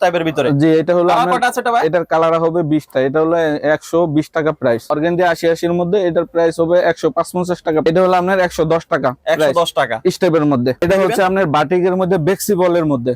টাইপের ভিতরে? জি এটা হলো এটার কালার হবে বিশটা। এটা হলো একশো বিশ টাকা প্রাইস অর্গানজা 80 80 এর মধ্যে এটার প্রাইস হবে একশো পাঁচ পঞ্চাশ টাকা। এটা হলো আপনার একশো দশ টাকা একশো দশ টাকা। স্টেপের মধ্যে। এটা হচ্ছে আপনার বাটিকের মধ্যে বেক্সি বলের মধ্যে।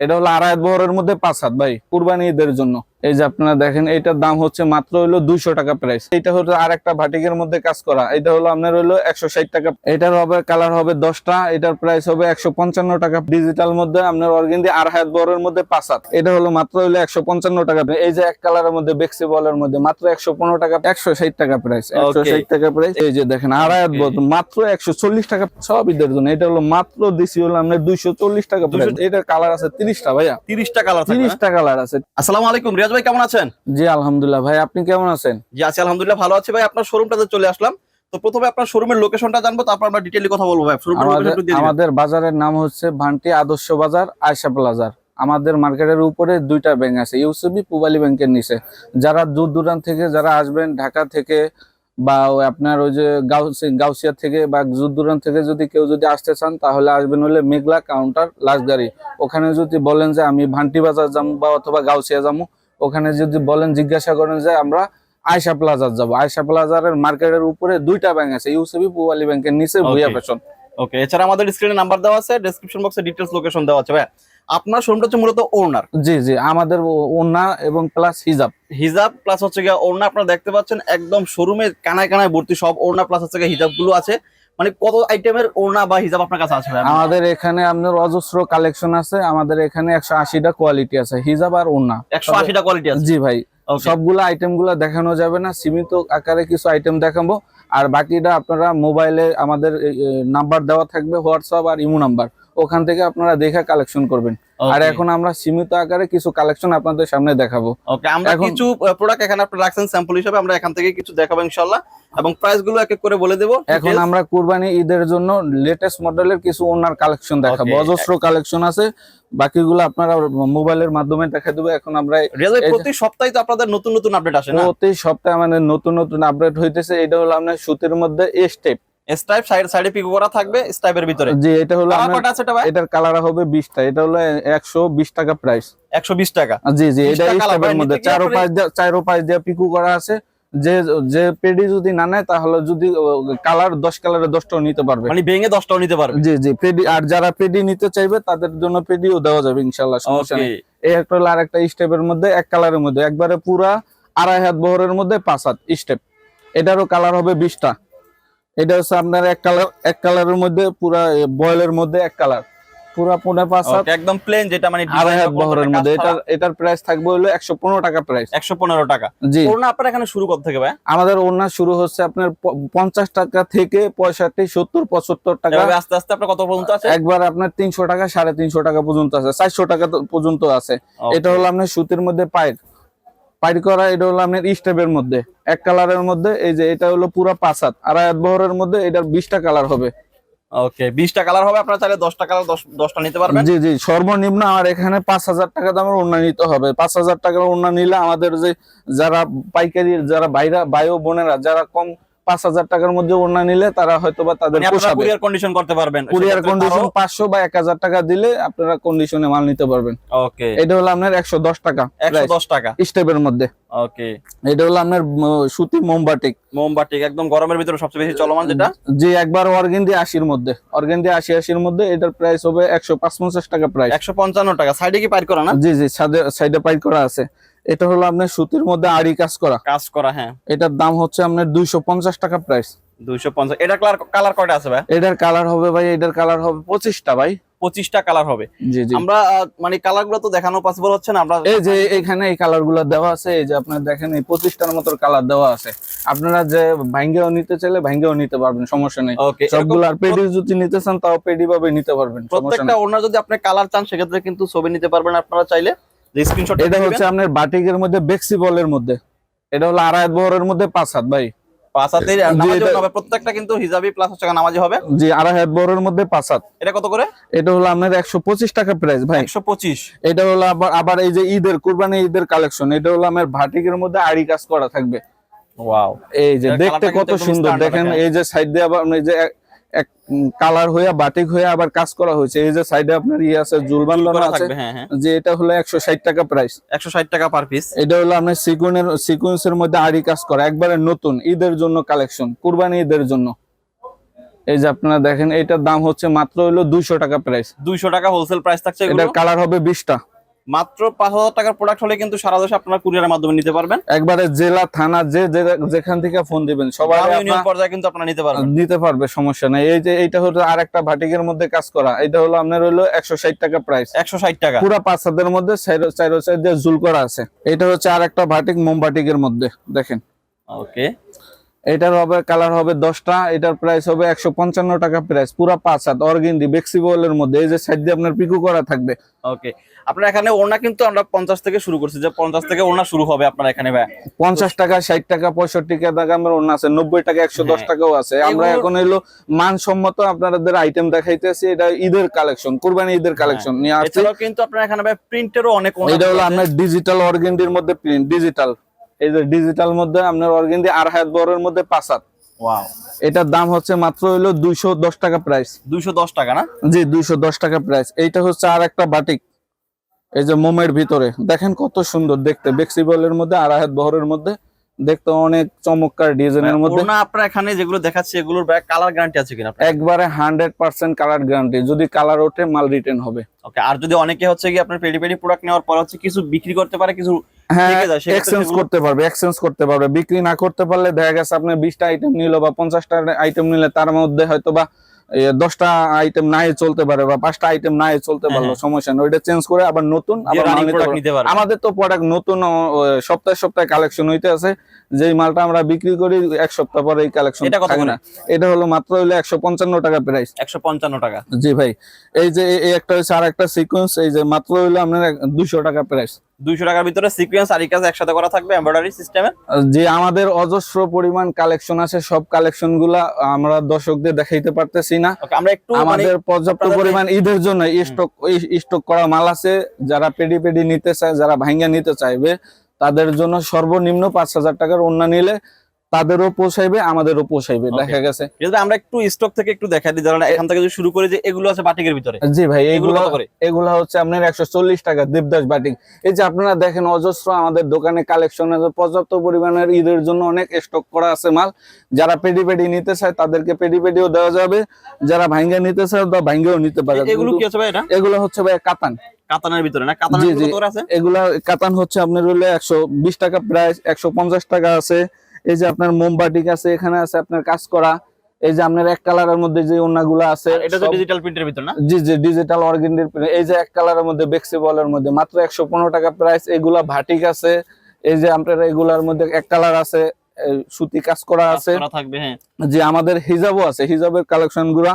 এটা হলো আড়াই বহরের মধ্যে পাঁচ হাত ভাই কুরবানি ঈদের জন্য। এই যে আপনারা দেখেন এটার দাম হচ্ছে মাত্র হলো দুইশো টাকা প্রাইস এটা হলো আর একটা ভাটিকের মধ্যে কাজ করা। এটা হলো আপনার হলো একশো ষাট টাকা। এটার হবে কালার হবে দশটা এটার প্রাইস হবে একশো পঞ্চান্ন টাকা। ডিজিটাল মধ্যে আপনার অর্গেন্ডি আর হাত বহরের মধ্যে পাঁচ হাত। এটা হলো মাত্র হলো একশো পঞ্চান্ন টাকা এই যে এক কালারের মধ্যে বেক্সি বলের মধ্যে মাত্র একশো পনেরো টাকা একশো ষাট টাকা প্রাইস একশো ষাট টাকা প্রাইস এই যে দেখেন আড়াই হাত. বহর মাত্র একশো চল্লিশ টাকা সব ঈদের জন্য। এটা হলো মাত্র দিছি হলো আপনার দুইশো চল্লিশ টাকা এটার কালার আছে তিরিশটা ভাইয়া। তিরিশটা কালার তিরিশটা কালার আছে। আসসালামু আলাইকুম রিয়াজ ভাই কেমন আছেন? জি আলহামদুলিল্লাহ। ভাই আপনি কেমন আছেন? জি আছি আলহামদুলিল্লাহ ভালো আছি ভাই। আপনার শোরুমটাতে চলে আসলাম। তো প্রথমে আপনার শোরুমের লোকেশনটা জানব তারপর আমরা ডিটেইলি কথা বলব ভাই। আমাদের বাজারের নাম হচ্ছে ভান্টি আদর্শ বাজার আয়সা প্লাজার। আমাদের মার্কেটের উপরে দুইটা ব্যাংক আছে ইউসিবি পুবালি ব্যাংকের নিচে। যারা দূর দূরান্ত থেকে যারা আসবেন ঢাকা থেকে বা ওই আপনার ওই যে গাউসি- গাউসিয়া থেকে বা দূর দূরান্ত থেকে যদি কেউ যদি আসতে চান তাহলে আসবেন হলে মেঘলা কাউন্টার লাশগাড়ি ওখানে যদি বলেন যে আমি ভান্টি বাজার যাব বা অথবা গাউসিয়া যাব ওখানে যদি বলেন জিজ্ঞাসা করেন যে আমরা আয়সা প্লাজার যাব। আয়সা প্লাজারের মার্কেটের উপরে দুইটা ব্যাংক আছে ইউসিবি পুবালি ব্যাংকের নিচে ভুইয়া. ফ্যাশন ওকে এছাড়া আমাদের স্ক্রিনে নাম্বার দেওয়া আছে ডেসক্রিপশন বক্সে ডিটেইলস লোকেশন দেওয়া আছে। ভাই আপনার শোরুমটা হচ্ছে মূলত ওনার জি জি আমাদের ও- ওড়না এবং প্লাস হিজাব হিজাব প্লাস হচ্ছে গিয়ে ওড়না আপনারা দেখতে পাচ্ছেন একদম শোরুমে কানায় কানায় ভর্তি সব ওড়না প্লাস হচ্ছে গিয়ে হিজাবগুলো আছে। মানে কত আইটেমের ওড়না বা হিজাব আপনার কাছে আছে আমাদের এখানে আপনার অজস্র কালেকশন আছে আমাদের এখানে একশো আশিটা কোয়ালিটি আছে হিজাব আর ওড়না। একশো আশিটা কোয়ালিটি আছে। জি ভাই. সবগুলো আইটেমগুলো দেখানো যাবে না সীমিত আকারে কিছু আইটেম দেখাবো। আর বাকিটা আপনারা মোবাইলে আমাদের নাম্বার দেওয়া থাকবে হোয়াটসঅ্যাপ আর ইমো নাম্বার ওখান থেকে আপনারা দেখে কালেকশন করবেন। আর এখন আমরা সীমিত আকারে কিছু কালেকশন আপনাদের সামনে দেখাবো। ওকে আমরা কিছু প্রোডাক্ট এখানে আপনি রাখছেন স্যাম্পল হিসেবে আমরা এখান থেকে কিছু দেখাবো ইনশাআল্লাহ। এবং প্রাইসগুলো এক এক করে বলে দেবো এখন আমরা কুরবানি ঈদের জন্য লেটেস্ট মডেলের কিছু ওনার কালেকশন দেখাবো। অজস্র কালেকশন আছে বাকিগুলো আপনারা মোবাইলের মাধ্যমে দেখা দেবো। এখন আমরা প্রতি সপ্তাহে তো আপনাদের নতুন নতুন আপডেট আসে প্রতি সপ্তাহে আমাদের নতুন নতুন আপডেট হইতেছে। এটা হলো আপনার সুতির মধ্যে এ স্টেপ স্টাইপ সাইড সাইডে পিকো করা থাকবে স্টাইপের ভিতরে। জি এটা হলো কালার আপনার আছে এটা ভাই? এটার কালার হবে বিশটা এটা হলো একশো বিশ টাকা প্রাইস 120 টাকা। জি জি 20 এটা টা স্টেপের মধ্যে। চারো পাঁচ দিয়ে চারো পাঁচ দিয়ে পিকু করা আছে। যে যে পেডি যদি না নেয় তাহলে যদি কালার দশ কালারের দশটাও নিতে পারবে। মানে ভেঙে 10টাও নিতে পারবে। জি জি পেডি আর যারা পেডি নিতে চাইবে তাদের জন্য পেডিও দেওয়া যাবে ইনশাল্লাহ সমস্যা নেই। এই একটা হলো আর একটা স্টেপের মধ্যে এক কালারের মধ্যে। একবারে পুরা আড়াই হাত বহরের মধ্যে পাঁচ হাত স্টেপ এটারও কালার হবে বিশটা। এটা হচ্ছে আপনার এক কালার এক কালারের মধ্যে পুরা বয়েলের মধ্যে এক কালার পুরা পুনে পাঁচ একদম প্লেন যেটা মানে আড়াই হাত বহরের মধ্যে। এটার এটার প্রাইস থাকবে হলো একশো পনেরো টাকা প্রাইস ছাড়া 115 টাকা। জি। ওড়না আপনার এখানে শুরু কত থেকে ভাই? আমাদের ওড়না শুরু হচ্ছে আপনার পঞ্চাশ টাকা থেকে পঁয়ষট্টি সত্তর পঁচাত্তর টাকা। আস্তে আস্তে আপনার কত পর্যন্ত আছে? একবার আপনার তিনশো টাকা সাড়ে তিনশো টাকা পর্যন্ত আছে চারশো টাকা পর্যন্ত আছে। এটা হলো আপনার সুতির মধ্যে পাইর পাইর করা এটা হলো আপনার স্টেপের মধ্যে। এক কালারের মধ্যে এই যে এটা হলো পুরো পাঁচ হাত আড়াই হাত বহরের মধ্যে এটার বিশটা কালার হবে। ওকে 20টা কালার হবে আপনারা চাইলে 10টা কালার 10টা নিতে পারবেন। জি জি সর্বনিম্ন আমার এখানে পাঁচ হাজার টাকা দামের ওড়না নিতে হবে। পাঁচ হাজার টাকার ওড়না নিলে আমাদের যে যারা পাইকারি যারা বাইরা বায়ু বোনেরা যারা কম পাঁচ হাজার টাকার মধ্যে ওড়না নিলে তারা হয়তো বা তাদের মানে কুরিয়ার কন্ডিশন করতে পারবেন কুরিয়ার কন্ডিশন পাঁচশো বা এক হাজার টাকা দিলে আপনারা কন্ডিশনে মাল নিতে পারবেন। ওকে এটা হলো আপনার একশো দশ টাকা 110 টাকা। স্টেপের মধ্যে। ওকে এটা হলো আপনার সুতি মোমবাটিক মোমবাটি একদম গরমের ভিতরে সবচেয়ে বেশি চলমান যেটা? যে একবার অর্গেন্ডি আশির মধ্যে। অর্গেন্ডি আশি আশির মধ্যে এটার প্রাইস হবে একশো পাঁচ পঞ্চাশ টাকা প্রাইস 155 টাকা। সাইডে কি পার করা না? জি জি সাইডে সাইডে পাইট করা আছে। এটা হলো আপনার সুতির মধ্যে আড়ি কাজ করা। কাজ করা হ্যাঁ। এটার দাম হচ্ছে আপনার দুইশো পঞ্চাশ টাকা প্রাইস 250 এটা কালার কালার কয়টা আছে ভাই? এটার কালার হবে ভাই এটার কালার হবে পঁচিশটা ভাই। 25টা কালার হবে। জি জি। আমরা মানে কালারগুলো তো দেখানো পসিবল হচ্ছে না আমরা এই যে এখানে এই কালারগুলো দেওয়া আছে এই যে আপনার দেখেন এই পঁচিশটার মতো কালার দেওয়া আছে। আপনারা যে ভাঙ্গেও নিতে চাইলে ভাঙ্গেও নিতে পারবেন সমস্যা নেই। ওকে সবগুলো আর পেডি যদি নিতে চান তাও পেডি ভাবে নিতে পারবেন প্রত্যেকটা ওনার যদি আপনি কালার চান সেক্ষেত্রে কিন্তু ছবি নিতে পারবেন আপনারা চাইলে। স্ক্রিনশট এটা হচ্ছে আপনার বাটিকের মধ্যে বেক্সি বলের মধ্যে। এটা হলো আড়াই বহরের মধ্যে পাঁচ হাত ভাই। পাঁচ হাতে হবে প্রত্যেকটা কিন্তু হিজাবি প্লাস হচ্ছে নামাজি হবে। জি আড়াই হাত বহরের মধ্যে পাঁচ হাত। এটা কত করে? এটা হলো আপনার একশো পঁচিশ টাকা প্রাইস ভাই। 125 এটা হলো আবার আবার এই যে ঈদের কুরবানি ঈদের কালেকশন এটা হলো আমার ভাটিকের মধ্যে আড়ি কাজ করা থাকবে। ওয়াও এই যে দেখতে কত সুন্দর দেখেন দেখেন। এই যে সাইড দিয়ে আবার এই যে এক- কালার হয়ে বাটিক হয়ে আবার কাজ করা হয়েছে। এই যে সাইডে আপনার ইয়ে আছে জুলবান করা আছে হ্যাঁ হ্যাঁ। যে এটা হলো একশো ষাট টাকা প্রাইস একশো ষাট টাকা পার পিস এটা হলো আপনার সিকুয়েন্সের সিকুয়েন্সের মধ্যে আড়ি কাজ করা একবারে নতুন ঈদের জন্য কালেকশন কুরবানি ঈদের জন্য। এই যে আপনারা দেখেন এটার দাম হচ্ছে মাত্র হলো দুইশো টাকা প্রাইস দুইশো টাকা হোলসেল প্রাইস থাকছে এটার কালার হবে বিশটা। মাত্র পাঁচ হাজার টাকার প্রোডাক্ট হলে কিন্তু সারা দেশে আপনারা কুরিয়ারের মাধ্যমে নিতে পারবেন। একবারে জেলা থানা যে যেখান থেকে ফোন দিবেন সবাই ইউনিয়ন পর্যায়ে কিন্তু আপনারা নিতে পারবেন। নিতে পারবে সমস্যা নাই। এই যে এইটা হলো আর একটা ভাটিকের মধ্যে কাজ করা। এটা হলো আপনার হলো একশো ষাট টাকা প্রাইস একশো ষাট টাকা। পুরো পাঁচ হাজারের মধ্যে চাইরো চাইরো দিয়ে জুল করা আছে। এটা হচ্ছে আর একটা ভাটিক মোম মোমবাটিকের মধ্যে দেখেন। ওকে এটার হবে কালার হবে দশটা এটার প্রাইস হবে একশো পঞ্চান্ন টাকা প্রাইস পুরা পাঁচ হাত অর্গেন্ডি বেক্সিবলের মধ্যে এই যে সাইড দিয়ে আপনার পিকু করা থাকবে। ওকে আপনার এখানে ওড়না কিন্তু আমরা পঞ্চাশ থেকে শুরু করছি যে পঞ্চাশ থেকে ওড়না শুরু হবে আপনার এখানে ভাই। পঞ্চাশ টাকা ষাট টাকা পঁয়ষট্টি টাকা আমার অন্য আছে নব্বই টাকা একশো দশ হ্যাঁ। টাকাও আছে। আমরা এখন এলো মানসম্মত আপনাদের আইটেম দেখাইতেছি এটা ঈদের কালেকশন কোরবানি ঈদের কালেকশন নিয়ে আসছি। কিন্তু আপনার এখানে ভাই প্রিন্টেরও অনেক এটা হলো আপনার ডিজিটাল অর্গেন্ডির মধ্যে প্রিন্ট ডিজিটাল এই যে ডিজিটাল মধ্যে আপনার অর্গেন্ডি আর হাত বড়ের মধ্যে পাঁচ হাত। ওয়াও এটার দাম হচ্ছে মাত্র হলো দুইশো দশ টাকা প্রাইস দুইশো দশ টাকা না? জি দুইশো দশ টাকা প্রাইস এইটা হচ্ছে আর একটা বাটিক এই যে মোমের ভিতরে। দেখেন কত সুন্দর দেখতে। বেক্সিবলের মধ্যে আর হাত বহরের মধ্যে। দেখতে অনেক চমৎকার ডিজাইনের মধ্যে। না আপনার এখানে যেগুলো দেখাচ্ছি এগুলোর কালার গ্যারান্টি আছে কিনা একবারে হান্ড্রেড পার্সেন্ট কালার গ্যারান্টি যদি কালার ওঠে মাল রিটার্ন হবে। ওকে আর যদি অনেকে হচ্ছে কি আপনার পেডি পেডি প্রোডাক্ট নেওয়ার পর হচ্ছে কিছু বিক্রি করতে পারে কিছু হ্যাঁ এক্সচেঞ্জ করতে পারবে এক্সচেঞ্জ করতে পারবে। বিক্রি না করতে পারলে দেখা গেছে আপনি বিশটা আইটেম নিল বা পঞ্চাশটা আইটেম নিলে তার মধ্যে হয়তো বা দশটা আইটেম নাই চলতে পারে বা পাঁচটা আইটেম নাই চলতে হ্যাঁ, পারল হ্যাঁ। সমস্যা নেই। ওইটা চেঞ্জ করে আবার নতুন যে। আমাদের তো প্রোডাক্ট নতুন সপ্তাহে সপ্তাহে কালেকশন হইতে আছে। যেই মালটা আমরা বিক্রি করি এক সপ্তাহ পরে এই কালেকশন এটা থাকে না। এটা হলো মাত্র হইল একশো পঞ্চান্ন টাকা প্রাইস একশো পঞ্চান্ন টাকা। জি ভাই এই যে একটা হচ্ছে আর একটা সিকোয়েন্স এই যে মাত্র হইল আপনার দুইশো টাকা প্রাইস দুইশো টাকার ভিতরে সিকুয়েন্স আর কাজ একসাথে করা থাকবে এমব্রয়ডারি সিস্টেমে যে আমাদের অজস্র পরিমাণ কালেকশন আছে সব কালেকশনগুলা আমরা দর্শকদের দেখাইতে পারতেছি না। আমরা একটু মানে আমাদের পর্যাপ্ত পরিমাণ ঈদের জন্য স্টক স্টক করা মাল আছে যারা পেডি পেডি নিতে চায় যারা ভাঙ্গা নিতে চাইবে তাদের জন্য সর্বনিম্ন পাঁচ হাজার টাকার অন্য নিলে তাদেরও পোষাইবে আমাদেরও পোষাইবে। দেখা গেছে। যদি আমরা একটু স্টক থেকে একটু দেখা দিই যারা এখান থেকে যদি শুরু করে যে এগুলো আছে বাটিকের ভিতরে। জি ভাই এগুলো এগুলো হচ্ছে আপনার একশো চল্লিশ টাকা দেবদাস বাটিক। এই যে আপনারা দেখেন অজস্র আমাদের দোকানে কালেকশন আছে পর্যাপ্ত পরিমাণের ঈদের জন্য অনেক স্টক করা আছে মাল। যারা পেডি পেডি নিতে চায় তাদেরকে পেডি পেডিও দেওয়া যাবে। যারা ভাঙ্গা নিতে চায় বা ভাঙ্গেও নিতে পারে। এগুলো কি আছে ভাই এটা? এগুলো হচ্ছে ভাই কাতান। কাতানের ভিতরে না? কাতানের জি, কত আছে? এগুলা কাতান হচ্ছে আপনার হলে একশো বিশ টাকা প্রাইস একশো পঞ্চাশ টাকা আছে। এই যে আপনার মোমবাটিক আছে এখানে আছে আপনার কাজ করা। এই যে আপনার এক কালারের মধ্যে যে ওনাগুলো আছে এটা তো ডিজিটাল প্রিন্টের ভিতর না? জি জি ডিজিটাল অর্গেন্ডির এই যে এক কালারের মধ্যে বেক্সিবলের মধ্যে মাত্র একশো পনেরো টাকা প্রাইস এগুলা ভাটিক আছে। এই যে আপনার এগুলার মধ্যে এক কালার আছে সুতি কাজ করা আছে। থাকবে হ্যাঁ। যে আমাদের হিজাবও আছে হিজাবের কালেকশনগুলা।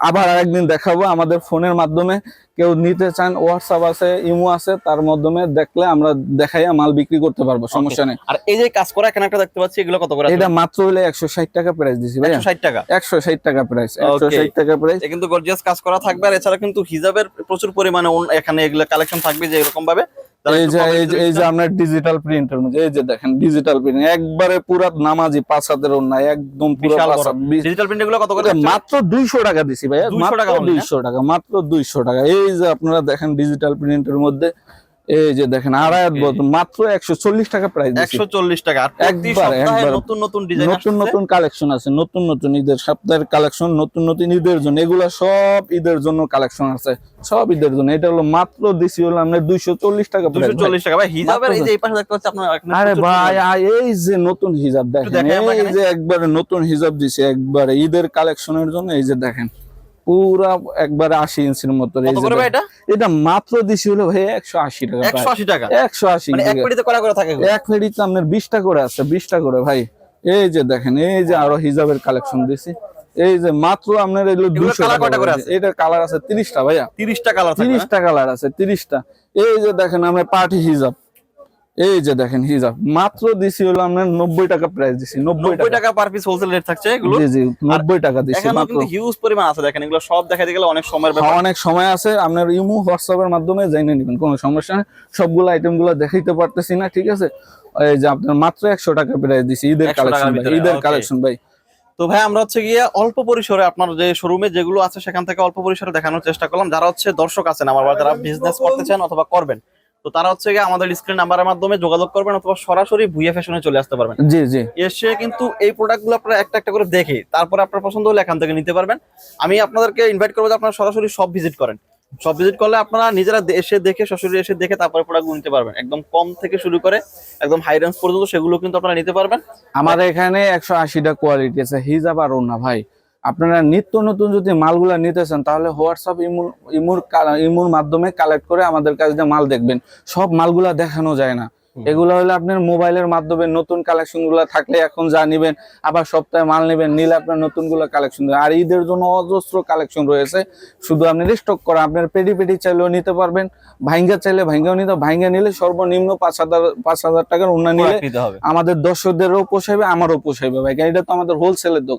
আবার আরেকদিন দেখাবো। আমাদের ফোনের মাধ্যমে কেউ নিতে চান হোয়াটসঅ্যাপ আছে ইমো আছে তার মাধ্যমে দেখলে আমরা দেখাইয়া মাল বিক্রি করতে পারব সমস্যা নেই। আর এই যে কাজ করা এখানে একটা দেখতে পাচ্ছি এগুলো কত করে এটা মাত্র হলে একশো ষাট টাকা প্রাইস দিছি ভাইয়া। ষাট টাকা? একশো ষাট টাকা প্রাইস একশো Okay. ষাট টাকা প্রাইস কিন্তু গর্জিয়াস কাজ করা থাকবে আর এছাড়া কিন্তু হিজাবের প্রচুর পরিমাণে এখানে এগুলো কালেকশন থাকবে যে এরকম ভাবে এই যে এই যে- ডিজিটাল প্রিন্টের মধ্যে এই যে দেখেন ডিজিটাল প্রিন্ট একবারে পুরা নামাজি পাঁচ হাতের অন্যায় একদম ডিজিটাল প্রিন্ট এগুলো কত করে মাত্র দুইশো টাকা দিছি ভাই 200 টাকা only, না? দুইশো টাকা মাত্র দুইশো টাকা। এই যে আপনারা দেখেন ডিজিটাল প্রিন্টের মধ্যে এই যে দেখেন Okay. বোতল, মাত্র একশো চল্লিশ টাকা প্রাইস একশো চল্লিশ টাকা। একবারে। নতুন নতুন ডিজাইন নতুন নতুন কালেকশন আছে নতুন নতুন ঈদের সপ্তাহের কালেকশন নতুন নতুন ঈদের জন্য। এগুলা সব ঈদের জন্য কালেকশন আছে সব ঈদের জন্য। এটা হলো মাত্র দিছি হলো আপনার দুইশো চল্লিশ টাকা ভাই। চল্লিশ টাকা। ভাই হিজাবের এই যে এই পাশে দেখতে পাচ্ছি আপনার আরে ভাই। এই যে নতুন হিজাব দেখেন এই যে একবারে নতুন হিজাব দিছে একবারে ঈদের কালেকশনের জন্য এই যে দেখেন। পুরা একবারে আশি ইঞ্চির মতো এটা? মাত্র দিছি হলো ভাই একশো আশি টাকা একশো আশি টাকা? একশো আশি মানে এক ফেরিতে আপনার বিশটা করে আছে বিশটা করে ভাই। এই যে দেখেন এই যে আরও হিজাবের কালেকশন দিছি। এই যে মাত্র আপনার এগুলো দুশো? এটার কালার আছে? তিরিশটা ভাইয়া। তিরিশটা কালার তিরিশটা কালার আছে তিরিশটা। এই যে দেখেন আমরা পার্টি হিজাব। এই যে দেখেন হিজাব মাত্র দিছি হলো আপনার নব্বই টাকা প্রাইস দিছি নব্বই টাকা। পার পিস হোলসেল রেট থাকছে এগুলো। জি জি নব্বই টাকা দিছি মাত্র। কিন্তু হিউজ পরিমাণ আছে দেখেন এগুলো সব দেখাতে গেলে অনেক সময়ের ব্যাপার। হ্যাঁ, অনেক সময় আছে আপনার ইমো হোয়াটসঅ্যাপের মাধ্যমে জেনে নেবেন কোনো সমস্যা নেই। সবগুলো আইটেমগুলো দেখাইতে পারতেছি না ঠিক আছে? এই যে আপনার মাত্র একশো টাকা প্রাইস দিছি ঈদের কালেকশন ঈদের কালেকশন ভাই। তো ভাই আমরা হচ্ছে গিয়ে অল্প পরিসরে আপনার যে শোরুমে যেগুলো আছে সেখান থেকে অল্প পরিসরে দেখানোর চেষ্টা করলাম। যারা হচ্ছে দর্শক আছেন আমার বা যারা বিজনেস করতে চান অথবা করবেন তো তারা হচ্ছে গিয়ে আমাদের স্ক্রিন নাম্বারের মাধ্যমে যোগাযোগ করবেন অথবা সরাসরি ভুইয়া ফ্যাশনে চলে আসতে পারবেন। জি জি। এসে কিন্তু এই প্রোডাক্টগুলো আপনারা একটা একটা করে দেখে তারপরে আপনার পছন্দ হলে এখান থেকে নিতে পারবেন। আমি আপনাদেরকে ইনভাইট করব যে আপনারা সরাসরি সব ভিজিট করেন। সব ভিজিট করলে আপনারা নিজেরা এসে দেখে সরাসরি এসে দেখে তারপরে প্রোডাক্টগুলো নিতে পারবেন। একদম কম থেকে শুরু করে একদম হাই রেঞ্জ পর্যন্ত সেগুলো কিন্তু আপনারা নিতে পারবেন। আমাদের এখানে একশো আশিটা কোয়ালিটি আছে। হিজাব আর ওনা ভাই। আপনারা নিত্য নতুন যদি মালগুলা নিতে চান তাহলে হোয়াটসঅ্যাপ ইমুর ইমুর ইমুর মাধ্যমে কালেক্ট করে আমাদের কাছে মাল দেখবেন। সব মালগুলা দেখানো যায় না। এগুলো হলে আপনার মোবাইলের মাধ্যমে নতুন কালেকশনগুলো থাকলে এখন যা নিবেন আবার সপ্তাহে মাল নেবেন নিলে আপনার নতুনগুলো কালেকশন আর ঈদের জন্য অজস্র কালেকশন রয়েছে। শুধু আপনি স্টক করা আপনার পেডি পেডি চাইলেও নিতে পারবেন। ভাইঙ্গা চাইলে ভাইঙ্গাও নিতে ভাইঙ্গা নিলে সর্বনিম্ন পাঁচ হাজার পাঁচ হাজার টাকার উন্না নিলে হবে। আমাদের দর্শকদেরও পোষাইবে আমারও পোষাইবে ভাই। এটা তো আমাদের হোলসেলের দোকান।